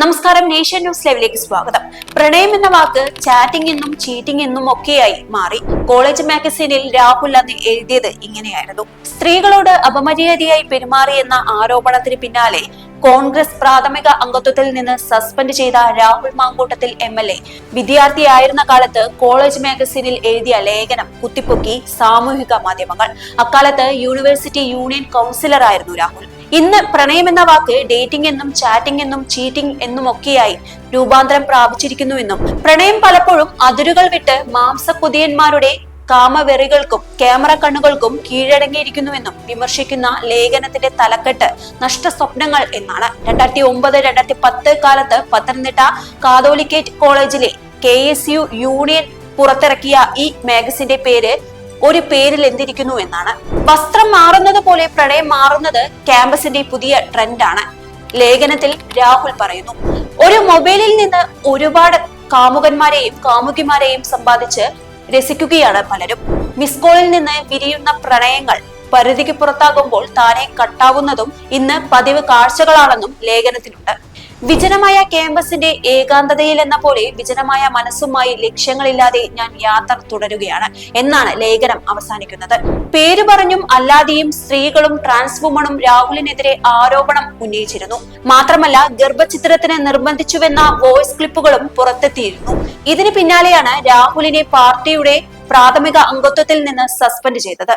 നമസ്കാരം nation news ലൈവിലേക്ക് സ്വാഗതം. പ്രണയം എന്ന വാക്ക് ചാറ്റിംഗ് എന്നും ചീറ്റിംഗ് എന്നും ഒക്കെയായി മാറി. കോളേജ് മാഗസീനിൽ രാഹുൽ അന്ന് എഴുതിയത് ഇങ്ങനെയായിരുന്നു. സ്ത്രീകളോട് അപമര്യാദയായി പെരുമാറിയെന്ന ആരോപണത്തിന് പിന്നാലെ കോൺഗ്രസ് പ്രാഥമിക അംഗത്വത്തിൽ നിന്ന് സസ്പെൻഡ് ചെയ്ത Rahul Mamkootathil M L A. വിദ്യാർത്ഥിയായിരുന്ന കാലത്ത് കോളേജ് മാഗസീനിൽ എഴുതിയ ലേഖനം കുത്തിപ്പൊക്കി സാമൂഹിക മാധ്യമങ്ങൾ. അക്കാലത്ത് യൂണിവേഴ്സിറ്റി യൂണിയൻ കൗൺസിലറായിരുന്നു രാഹുൽ. ഇന്ന് പ്രണയം എന്ന വാക്ക് ഡേറ്റിംഗ് എന്നും ചാറ്റിംഗ് എന്നും ചീറ്റിംഗ് എന്നും ഒക്കെയായി രൂപാന്തരം പ്രാപിച്ചിരിക്കുന്നുവെന്നും പ്രണയം പലപ്പോഴും അതിരുകൾ വിട്ട് മാംസക്കുതിയന്മാരുടെ കാമവെറികൾക്കും ക്യാമറ കണ്ണുകൾക്കും കീഴടങ്ങിയിരിക്കുന്നുവെന്നും വിമർശിക്കുന്ന ലേഖനത്തിന്റെ തലക്കെട്ട് നഷ്ട സ്വപ്നങ്ങൾ എന്നാണ്. രണ്ടായിരത്തി ഒമ്പത് രണ്ടായിരത്തി പത്ത് കാലത്ത് പത്തനംതിട്ട കാതോലിക്കേറ്റ് കോളേജിലെ കെ എസ് യു യൂണിയൻ പുറത്തിറക്കിയ ഈ മാഗസിന്റെ പേര് ഒരു പേരിൽ എന്തിരിക്കുന്നു എന്നാണ്. വസ്ത്രം മാറുന്നത് പോലെ പ്രണയം മാറുന്നത് ക്യാമ്പസിന്റെ പുതിയ ട്രെൻഡാണ്. ലേഖനത്തിൽ രാഹുൽ പറയുന്നു ഒരു മൊബൈലിൽ നിന്ന് ഒരുപാട് കാമുകന്മാരെയും കാമുകിമാരെയും സമ്പാദിച്ച് രസിക്കുകയാണ് പലരും. മിസ് കോളിൽ നിന്ന് വിരിയുന്ന പ്രണയങ്ങൾ പരിധിക്ക് പുറത്താകുമ്പോൾ താനെ കട്ടാവുന്നതും ഇന്ന് പതിവ് കാഴ്ചകളാണെന്നും ലേഖനത്തിലുണ്ട്. വിജനമായ ക്യാമ്പസിന്റെ ഏകാന്തതയിൽ എന്ന പോലെ വിജനമായ മനസ്സുമായി ലക്ഷ്യങ്ങളില്ലാതെ ഞാൻ യാത്ര തുടരുകയാണ് എന്നാണ് ലേഖനം അവസാനിക്കുന്നത്. പേര് പറഞ്ഞും അല്ലാതെയും സ്ത്രീകളും ട്രാൻസ് വുമണും രാഹുലിനെതിരെ ആരോപണം ഉന്നയിച്ചിരുന്നു. മാത്രമല്ല ഗർഭചിത്രത്തിന് നിർബന്ധിച്ചുവെന്ന വോയിസ് ക്ലിപ്പുകളും പുറത്തെത്തിയിരുന്നു. ഇതിന് പിന്നാലെയാണ് രാഹുലിനെ പാർട്ടിയുടെ പ്രാഥമിക അംഗത്വത്തിൽ നിന്ന് സസ്പെൻഡ് ചെയ്തത്.